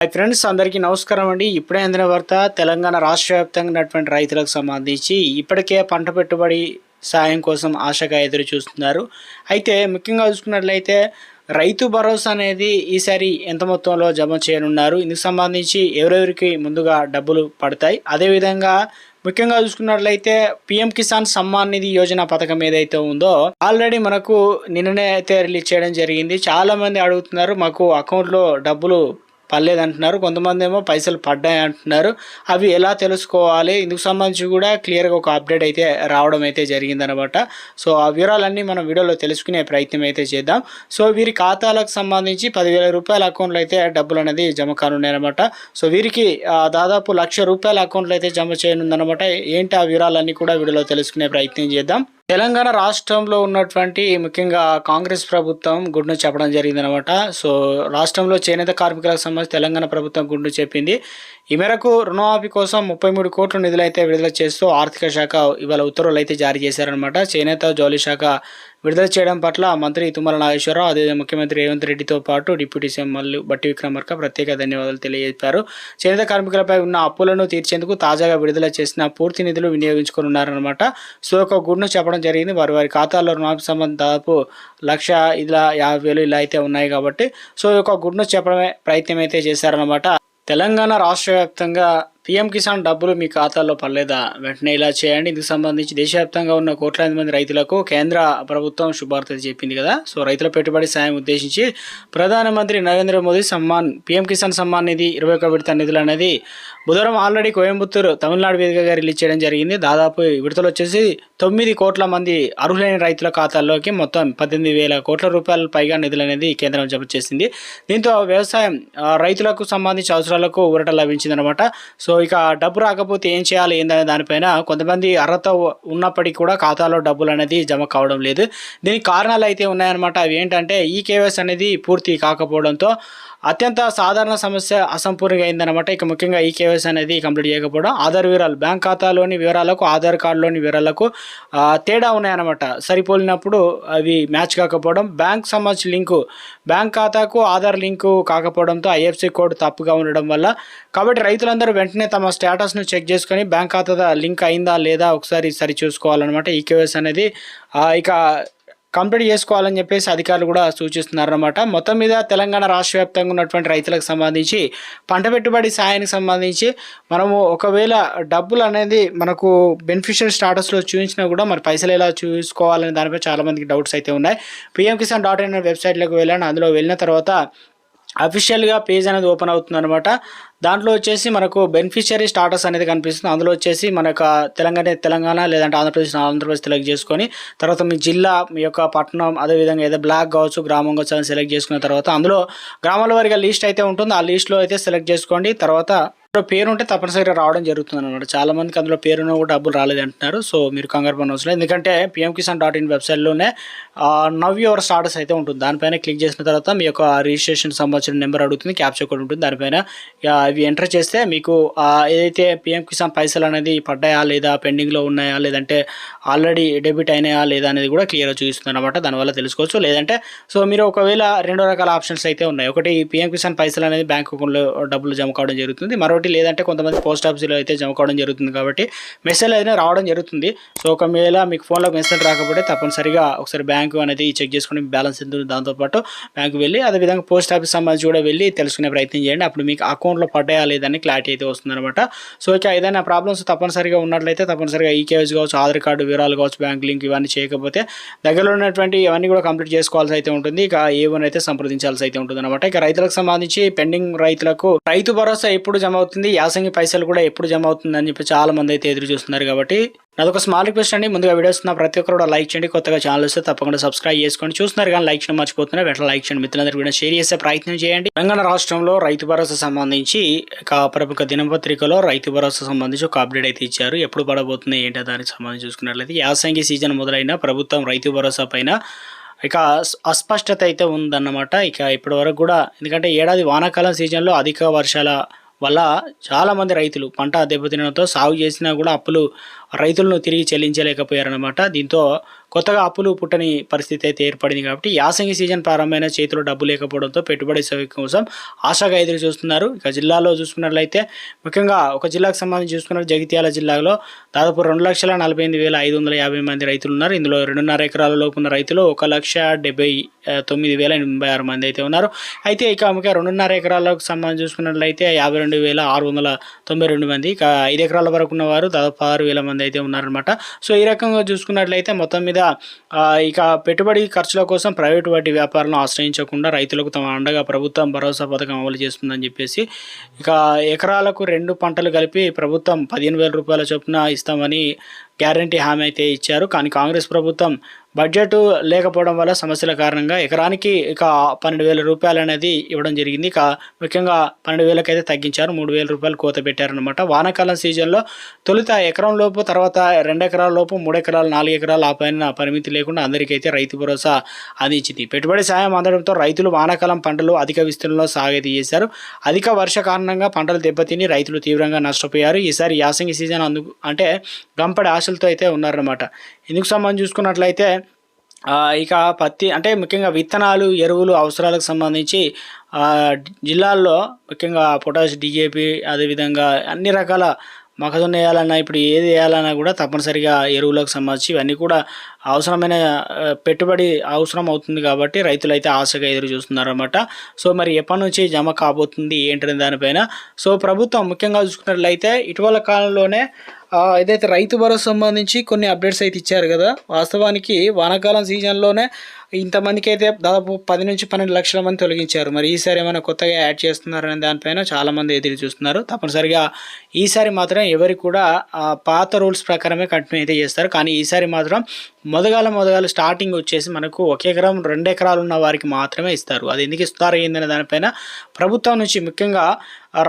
Hi friends అందరికీ నమస్కారం అండి. ఇప్పుడే అందిన వార్త తెలంగాణ రాష్ట్ర వ్యాప్తంగా ఉన్నటువంటి రైతులకు సంబంధించి ఇప్పటికే పంట పెట్టుబడి సాయం కోసం ఆశగా ఎదురు చూస్తున్నారు. అయితే ముఖ్యంగా చూసుకున్నట్లయితే రైతు భరోసా అనేది ఈసారి ఎంత మొత్తంలో జమ చేయనున్నారు? ఇందుకు సంబంధించి ఎవరెవరికి ముందుగా డబ్బులు పడతాయి? అదేవిధంగా ముఖ్యంగా చూసుకున్నట్లయితే పిఎం కిసాన్ సమ్మాన్ నిధి యోజన పథకం ఏదైతే ఉందో ఆల్రెడీ మనకు నిన్ననే అయితే రిలీజ్ చేయడం జరిగింది. చాలా మంది అడుగుతున్నారు మాకు అకౌంట్లో డబ్బులు పర్లేదు అంటున్నారు కొంతమంది ఏమో పైసలు పడ్డాయి అంటున్నారు. అవి ఎలా తెలుసుకోవాలి? ఇందుకు సంబంధించి కూడా క్లియర్గా ఒక అప్డేట్ అయితే రావడం అయితే జరిగిందనమాట. సో ఆ వివరాలన్నీ మనం వీడియోలో తెలుసుకునే ప్రయత్నం అయితే చేద్దాం. సో వీరి ఖాతాలకు సంబంధించి పదివేల రూపాయల అకౌంట్లో అయితే డబ్బులు అనేది జమ కానున్నాయన్నమాట. సో వీరికి దాదాపు లక్ష రూపాయల అకౌంట్లో అయితే జమ చేయనుందనమాట ఏంటి ఆ వివరాలన్నీ కూడా వీడియోలో తెలుసుకునే ప్రయత్నం చేద్దాం. తెలంగాణ రాష్ట్రంలో ఉన్నటువంటి ముఖ్యంగా కాంగ్రెస్ ప్రభుత్వం గుడ్ను చెప్పడం జరిగింది అనమాట సో రాష్ట్రంలో చేనేత కార్మికులకు సంబంధించి తెలంగాణ ప్రభుత్వం గుడ్ను చెప్పింది ఈ మేరకు రుణమాఫీ కోసం ముప్పై మూడు కోట్ల నిధులైతే విడుదల చేస్తూ ఆర్థిక శాఖ ఇవాళ ఉత్తర్వులు అయితే జారీ చేశారనమాట చేనేత జౌలి శాఖ విడుదల చేయడం పట్ల మంత్రి తుమ్మల నాగేశ్వరరావు అదే ముఖ్యమంత్రి రేవంత్ రెడ్డితో పాటు డిప్యూటీ సీఎం మల్లు బట్టి విక్రమార్క ప్రత్యేక ధన్యవాదాలు తెలియజేశారు. చేనేత కార్మికులపై ఉన్న అప్పులను తీర్చేందుకు తాజాగా విడుదల చేసిన పూర్తి నిధులు వినియోగించుకున్నారనమాట సో ఒక గుడ్ను చెప్పడం జరిగింది. వారి వారి ఖాతాల్లో రుణమాఫీ సంబంధం దాదాపు లక్ష ఇలా యాభై వేలు ఇలా అయితే ఉన్నాయి కాబట్టి సో ఈ యొక్క గుడ్ను చెప్పడమే ప్రయత్నం అయితే చేశారనమాట తెలంగాణ రాష్ట్ర వ్యాప్తంగా పీఎం కిసాన్ డబ్బులు మీ ఖాతాలో పడలేదా? వెంటనే ఇలా చేయండి. ఇందుకు సంబంధించి దేశవ్యాప్తంగా ఉన్న కోట్లాది మంది రైతులకు కేంద్ర ప్రభుత్వం శుభార్త చెప్పింది కదా. సో రైతుల పెట్టుబడి సాయం ఉద్దేశించి ప్రధానమంత్రి నరేంద్ర మోదీ సమ్మాన్ పీఎం కిసాన్ సమ్మాన్ నిధి ఇరవై ఒక విడత నిధులు అనేది బుధవారం ఆల్రెడీ కోయంబత్తూరు తమిళనాడు వేదికగా రిలీజ్ చేయడం జరిగింది. దాదాపు విడతలు వచ్చేసి తొమ్మిది కోట్ల మంది అర్హులైన రైతుల ఖాతాల్లోకి మొత్తం పద్దెనిమిది వేల కోట్ల రూపాయల పైగా నిధులు అనేది కేంద్రం జమ చేసింది. దీంతో వ్యవసాయం ఆ, రైతులకు సంబంధించి అవసరాలకు ఊరట లభించిందనమాట. సో ఇక డబ్బు రాకపోతే ఏం చేయాలి ఏందనే దానిపైన కొంతమంది అర్హత ఉన్నప్పటికీ కూడా ఖాతాలో డబ్బులు అనేది జమ కావడం లేదు. దీనికి కారణాలు అయితే ఉన్నాయన్నమాట. అవి ఏంటంటే ఈ కేవైస్ అనేది పూర్తి కాకపోవడంతో అత్యంత సాధారణ సమస్య అసంపూర్ణంగా అయిందనమాట ఇక ముఖ్యంగా ఈ కేవైసీ అనేది కంప్లీట్ చేయకపోవడం ఆధార్ వివరాలు బ్యాంక్ ఖాతాలోని వివరాలకు ఆధార్ కార్డులోని వివరాలకు తేడా ఉన్నాయన్నమాట. సరిపోలినప్పుడు అవి మ్యాచ్ కాకపోవడం బ్యాంక్ సంబంధించి లింకు బ్యాంక్ ఖాతాకు ఆధార్ లింకు కాకపోవడంతో ఐఎఫ్సి కోడ్ తప్పుగా ఉండడం వల్ల కాబట్టి రైతులందరూ వెంటనే తమ స్టేటస్ను చెక్ చేసుకొని బ్యాంక్ ఖాతా లింక్ అయిందా లేదా ఒకసారి సరి చూసుకోవాలన్నమాట ఈ అనేది. ఇక కంప్లీట్ చేసుకోవాలని చెప్పేసి అధికారులు కూడా సూచిస్తున్నారన్నమాట. మొత్తం మీద తెలంగాణ రాష్ట్ర వ్యాప్తంగా ఉన్నటువంటి రైతులకు సంబంధించి పంట పెట్టుబడి సాయానికి సంబంధించి మనము ఒకవేళ డబ్బులు అనేది మనకు బెనిఫిషియల్ స్టాటస్లో చూపించినా కూడా మరి పైసలు ఎలా చూసుకోవాలనే దానిపై చాలామందికి డౌట్స్ అయితే ఉన్నాయి. పిఎం కిసాన్ డాట్ ఇన్ వెబ్సైట్లోకి వెళ్ళాను అందులో వెళ్ళిన తర్వాత అఫీషియల్గా పేజ్ అనేది ఓపెన్ అవుతుంది అనమాట దాంట్లో వచ్చేసి మనకు బెనిఫిషియరీ స్టాటస్ అనేది కనిపిస్తుంది. అందులో వచ్చేసి మనకు తెలంగాణ తెలంగాణ లేదంటే ఆంధ్రప్రదేశ్ ఆంధ్రప్రదేశ్ సెలెక్ట్ చేసుకొని తర్వాత మీ జిల్లా మీ యొక్క పట్టణం అదేవిధంగా ఏదో బ్లాక్ కావచ్చు గ్రామం కావచ్చు అని సెలెక్ట్ చేసుకున్న తర్వాత అందులో గ్రామాల వారిగా లిస్ట్ అయితే ఉంటుంది. ఆ లిస్ట్లో అయితే సెలెక్ట్ చేసుకోండి. తర్వాత అందులో పేరు ఉంటే తప్పనిసరిగా రావడం జరుగుతుంది అనమాట చాలా మందికి అందులో పేరున కూడా డబ్బులు రాలేదు అంటున్నారు. సో మీరు కంగారు పని అవసరం ఎందుకంటే పిఎం కిసాన్ డాట్ ఇన్ వెబ్సైట్లోనే నవ్ యువర్ స్టాటస్ అయితే ఉంటుంది. దానిపైన క్లిక్ చేసిన తర్వాత మీ యొక్క రిజిస్ట్రేషన్ సంబంధించిన నెంబర్ అడుగుతుంది. క్యాప్చర్ కోడ్ ఉంటుంది. దానిపైన అవి ఎంటర్ చేస్తే మీకు ఏదైతే పిఎం కిసాన్ పైసలు అనేది పడ్డాయా లేదా పెండింగ్లో ఉన్నాయా లేదంటే ఆల్రెడీ డెబిట్ అయినాయా లేదా అనేది కూడా క్లియర్గా చూపిస్తుంది అనమాట దానివల్ల తెలుసుకోవచ్చు. లేదంటే సో మీరు ఒకవేళ రెండు రకాల ఆప్షన్స్ అయితే ఉన్నాయి. ఒకటి పిఎం కిసాన్ పైసలు అనేది బ్యాంక్ అకౌంట్లో డబ్బులు జమ కావడం జరుగుతుంది. మరొకటి లేదంటే కొంతమంది పోస్ట్ ఆఫీస్లో అయితే జమ కావడం జరుగుతుంది కాబట్టి మెసేజ్ అయితే రావడం జరుగుతుంది. సో ఒకవేళ మీకు ఫోన్లో మెసేజ్ రాకపోతే తప్పనిసరిగా ఒకసారి బ్యాంకు అనేది చెక్ చేసుకుని బ్యాలెన్స్ ఎంత దాంతోపాటు బ్యాంకు వెళ్ళి అదేవిధంగా పోస్ట్ ఆఫీస్ సంబంధించి కూడా వెళ్ళి తెలుసుకునే ప్రయత్నం చేయండి. అప్పుడు మీకు అకౌంట్లో పడ్డాయా లేదని క్లారిటీ అయితే వస్తుందన్నమాట. సో ఇక ఏదైనా ప్రాబ్లమ్స్ తప్పనిసరిగా ఉన్నట్లయితే తప్పనిసరిగా ఈ కావచ్చు ఆధార్ కార్డు వివరాలు కావచ్చు బ్యాంక్ లింక్ ఇవన్నీ చేయకపోతే దగ్గరలో ఉన్నటువంటి ఇవన్నీ కూడా కంప్లీట్ చేసుకోవాల్సి అయితే ఉంటుంది. ఇక ఏవన్ అయితే సంప్రదించాల్సి అయితే ఉంటుంది అనమాట ఇక రైతులకు సంబంధించి పెండింగ్ రైతులకు రైతు భరోసా ఎప్పుడు జమ అవుతుంది. యాసంగి పైసలు కూడా ఎప్పుడు జమ అవుతుంది అని చెప్పి చాలా మంది అయితే ఎదురు చూస్తున్నారు కాబట్టి నాదొక స్మాల్ రిక్వెస్ట్ అండి. ముందుగా వీడియోస్ ఉన్న ప్రతి ఒక్కరు కూడా లైక్ చేయండి. కొత్తగా ఛానల్ వస్తే తప్పకుండా సబ్స్క్రైబ్ చేసుకోండి. చూస్తున్నారు కానీ లైక్ చేయడం మర్చిపోతున్నారు. వెంటనే లైక్ చేయండి. మిత్రులందరూ కూడా షేర్ చేసే ప్రయత్నం చేయండి. తెలంగాణ రాష్ట్రంలో రైతు భరోసా సంబంధించి ఒక ప్రముఖ దినపత్రికలో రైతు భరోసా సంబంధించి ఒక అప్డేట్ అయితే ఇచ్చారు. ఎప్పుడు పడబోతుంది ఏంటో దానికి సంబంధించి చూసుకున్నట్లయితే యాసంగి సీజన్ మొదలైన ప్రభుత్వం రైతు భరోసా పైన ఇక అస్పష్టత అయితే ఉందన్నమాట. ఇక ఇప్పటి వరకు కూడా ఎందుకంటే ఏడాది వానాకాలం సీజన్లో అధిక వర్షాల వల్ల చాలామంది రైతులు పంట దెబ్బతినడంతో సాగు చేసినా కూడా అప్పులు రైతులను తిరిగి చెల్లించలేకపోయారనమాట దీంతో కొత్తగా అప్పులు పుట్టని పరిస్థితి అయితే ఏర్పడింది కాబట్టి యాసంగి సీజన్ ప్రారంభమైన చేతిలో డబ్బు లేకపోవడంతో పెట్టుబడి సౌకర్యం కోసం ఆశగా ఎదురు చూస్తున్నారు. ఇక జిల్లాలో చూసుకున్నట్లయితే ముఖ్యంగా ఒక జిల్లాకు సంబంధించి చూసుకున్నట్టు జగిత్యాల జిల్లాలో దాదాపు రెండు లక్షల నలభై ఎనిమిది వేల ఐదు వందల యాభై మంది రైతులు ఉన్నారు. ఇందులో రెండున్నర ఎకరాల లోపు ఉన్న రైతులు ఒక లక్ష డెబ్బై తొమ్మిది వేల ఎనభై ఆరు మంది అయితే ఉన్నారు. అయితే ఇక ముఖ్య రెండున్నర ఎకరాలకు సంబంధించి చూసుకున్నట్లయితే యాభై రెండు వేల ఆరు వందల తొంభై రెండు మంది. ఇక ఐదు ఎకరాల వరకు ఉన్నవారు దాదాపు ఆరు వేల మంది అయితే ఉన్నారనమాట సో ఈ రకంగా చూసుకున్నట్లయితే మొత్తం మీద ఇక పెట్టుబడి ఖర్చుల కోసం ప్రైవేటు వాటి వ్యాపారాలను ఆశ్రయించకుండా రైతులకు తమ అండగా ప్రభుత్వం భరోసా పథకం అమలు చేస్తుందని చెప్పేసి ఇక ఎకరాలకు రెండు పంటలు కలిపి ప్రభుత్వం పదిహేను వేల రూపాయల చొప్పున ఇస్తామని గ్యారంటీ హామీ అయితే ఇచ్చారు. కానీ కాంగ్రెస్ ప్రభుత్వం బడ్జెట్ లేకపోవడం వల్ల సమస్యల కారణంగా ఎకరానికి ఇక పన్నెండు వేల రూపాయలు అనేది ఇవ్వడం జరిగింది. ఇక ముఖ్యంగా పన్నెండు వేలకైతే తగ్గించారు. మూడు వేల రూపాయలు కోత పెట్టారనమాట వానాకాలం సీజన్లో తొలుత ఎకరం లోపు తర్వాత రెండు ఎకరాల లోపు మూడు ఎకరాలు నాలుగు ఎకరాలు ఆ పైన పరిమితి లేకుండా అందరికైతే రైతు భరోసా అందించింది. పెట్టుబడి సాయం అందడంతో రైతులు వానాకాలం పంటలు అధిక విస్తీర్ణంలో సాగతి చేశారు అధిక వర్ష కారణంగా పంటలు దెబ్బతిని రైతులు తీవ్రంగా నష్టపోయారు. ఈసారి యాసంగి సీజన్ అందుకు అంటే గంపడి ఆశలతో అయితే ఉన్నారన్నమాట. ఇందుకు సంబంధించి చూసుకున్నట్లయితే ఇక పత్తి అంటే ముఖ్యంగా విత్తనాలు ఎరువులు అవసరాలకు సంబంధించి జిల్లాల్లో ముఖ్యంగా పొటాష్ డిఏపి అదేవిధంగా అన్ని రకాల మొక్కజొన్న వేయాలన్నా ఇప్పుడు ఏది వేయాలన్నా కూడా తప్పనిసరిగా ఎరువులకు సంబంధించి ఇవన్నీ కూడా అవసరమైన పెట్టుబడి అవసరం అవుతుంది కాబట్టి రైతులు అయితే ఆశగా ఎదురు చూస్తున్నారన్నమాట. సో మరి ఎప్పటి నుంచి జమ కాబోతుంది ఏంటనే దానిపైన. సో ప్రభుత్వం ముఖ్యంగా చూసుకున్నట్లయితే ఇటీవల కాలంలోనే ఏదైతే రైతు భరోసా సంబంధించి కొన్ని అప్డేట్స్ అయితే ఇచ్చారు కదా వాస్తవానికి వానాకాలం సీజన్లోనే ఇంతమందికి అయితే దాదాపు పది నుంచి పన్నెండు లక్షల మంది తొలగించారు. మరి ఈసారి ఏమైనా కొత్తగా యాడ్ చేస్తున్నారనే దానిపైన చాలామంది ఎదురు చూస్తున్నారు. తప్పనిసరిగా ఈసారి మాత్రం ఎవరికి కూడా పాత రూల్స్ ప్రకారమే కంటిన్యూ అయితే చేస్తారు. కానీ ఈసారి మాత్రం మొదగాల మొదగాల స్టార్టింగ్ వచ్చేసి మనకు ఒక ఎకరం రెండు ఎకరాలు ఉన్న వారికి మాత్రమే ఇస్తారు. అది ఎందుకు ఇస్తారు ఏందనే దానిపైన ప్రభుత్వం నుంచి ముఖ్యంగా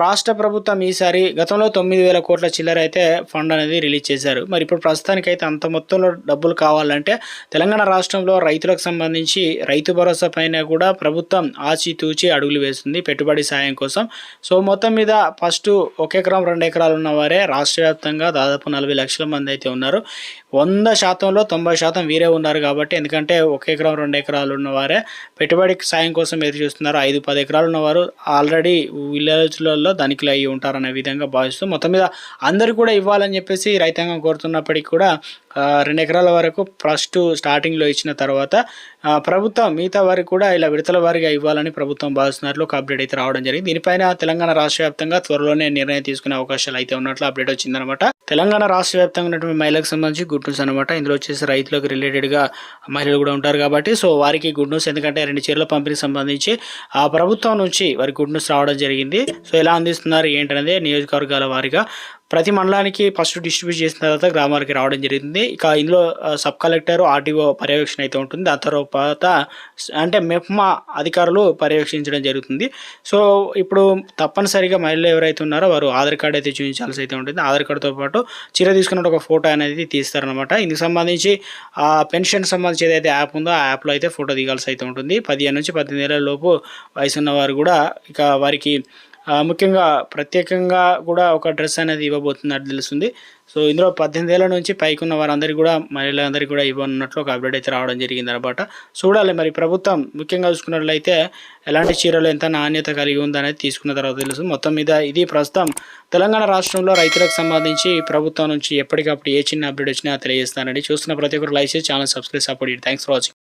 రాష్ట్ర ప్రభుత్వం ఈసారి గతంలో తొమ్మిది వేల కోట్ల చిల్లర అయితే ఫండ్ అనేది రిలీజ్ చేశారు. మరి ఇప్పుడు ప్రస్తుతానికైతే అంత మొత్తంలో డబ్బులు కావాలంటే తెలంగాణ రాష్ట్రంలో రైతులకు సంబంధించి రైతు భరోసా పైన కూడా ప్రభుత్వం ఆచితూచి అడుగులు వేస్తుంది పెట్టుబడి సాయం కోసం. సో మొత్తం మీద ఫస్ట్ ఒక ఎకరం రెండు ఎకరాలు ఉన్నవారే రాష్ట్ర వ్యాప్తంగా దాదాపు నలభై లక్షల మంది అయితే ఉన్నారు. వంద శాతంలో తొంభై శాతం వీరే ఉన్నారు కాబట్టి ఎందుకంటే ఒక ఎకరం రెండు ఎకరాలు ఉన్నవారే పెట్టుబడి సాయం కోసం ఎదురు చూస్తున్నారు. ఐదు పది ఎకరాలు ఉన్నవారు ఆల్రెడీ విలేజ్లలో ధనికులు అయ్యి ఉంటారనే విధంగా భావిస్తూ మొత్తం మీద అందరు కూడా ఇవ్వాలని చెప్పేసి రైతాంగం కోరుతున్నప్పటికీ కూడా రెండు ఎకరాల వరకు ఫస్ట్ స్టార్టింగ్లో ఇచ్చిన తర్వాత ప్రభుత్వం మిగతా వారికి కూడా ఇలా విడతల వారిగా ఇవ్వాలని ప్రభుత్వం భావిస్తున్నట్లు ఒక అప్డేట్ అయితే రావడం జరిగింది. దీనిపైన తెలంగాణ రాష్ట్ర వ్యాప్తంగా త్వరలోనే నిర్ణయం తీసుకునే అవకాశాలు అయితే ఉన్నట్లు అప్డేట్ వచ్చిందనమాట తెలంగాణ రాష్ట్ర వ్యాప్తంగా ఉన్నటువంటి మహిళలకు సంబంధించి గుడ్ న్యూస్ అనమాట ఇందులో వచ్చేసి రైతులకు రిలేటెడ్గా మహిళలు కూడా ఉంటారు కాబట్టి సో వారికి గుడ్ న్యూస్ ఎందుకంటే రెండు చీరల పంపిణీకి సంబంధించి ఆ ప్రభుత్వం నుంచి వారికి గుడ్ న్యూస్ రావడం జరిగింది. సో ఎలా అందిస్తున్నారు ఏంటనేది నియోజకవర్గాల వారిగా ప్రతి మండలానికి ఫస్ట్ డిస్ట్రిబ్యూట్ చేసిన తర్వాత గ్రామాలకి రావడం జరిగింది. ఇక ఇందులో సబ్ కలెక్టర్ ఆర్టీఓ పర్యవేక్షణ అయితే ఉంటుంది. దాని తర్వాత అంటే మెప్మా అధికారులు పర్యవేక్షించడం జరుగుతుంది. సో ఇప్పుడు తప్పనిసరిగా మహిళలు ఎవరైతే ఉన్నారో వారు ఆధార్ కార్డు అయితే చూపించాల్సి అయితే ఉంటుంది. ఆధార్ కార్డుతో పాటు చీర తీసుకున్న ఒక ఫోటో అనేది తీస్తారనమాట ఇందుకు సంబంధించి ఆ పెన్షన్ సంబంధించి ఏదైతే యాప్ ఉందో ఆ యాప్లో అయితే ఫోటో దిగాల్సి అయితే ఉంటుంది. పదిహేను నుంచి పద్దెనిమిది ఏళ్ళ లోపు వయసు ఉన్న వారు కూడా ఇక వారికి ముఖ్యంగా ప్రత్యేకంగా కూడా ఒక డ్రెస్ అనేది ఇవ్వబోతున్నట్టు తెలుస్తుంది. సో ఇందులో పద్దెనిమిది ఏళ్ళ నుంచి పైకి ఉన్న వారందరికీ కూడా మహిళలందరికీ కూడా ఇవ్వనున్నట్లు ఒక అప్డేట్ అయితే రావడం జరిగింది అనమాట చూడాలి మరి ప్రభుత్వం ముఖ్యంగా చూసుకున్నట్లయితే ఎలాంటి చీరలు ఎంత నాణ్యత కలిగి ఉందనేది తీసుకున్న తర్వాత తెలుసు మొత్తం మీద ఇది ప్రస్తుతం తెలంగాణ రాష్ట్రంలో రైతులకు సంబంధించి ప్రభుత్వం నుంచి ఎప్పటికప్పుడు ఏ చిన్న అప్డేట్ వచ్చినా తెలియజేస్తానండి చూస్తున్న ప్రతి ఒక్కరు లైక్ చేసి channel subscribe support thanks for watching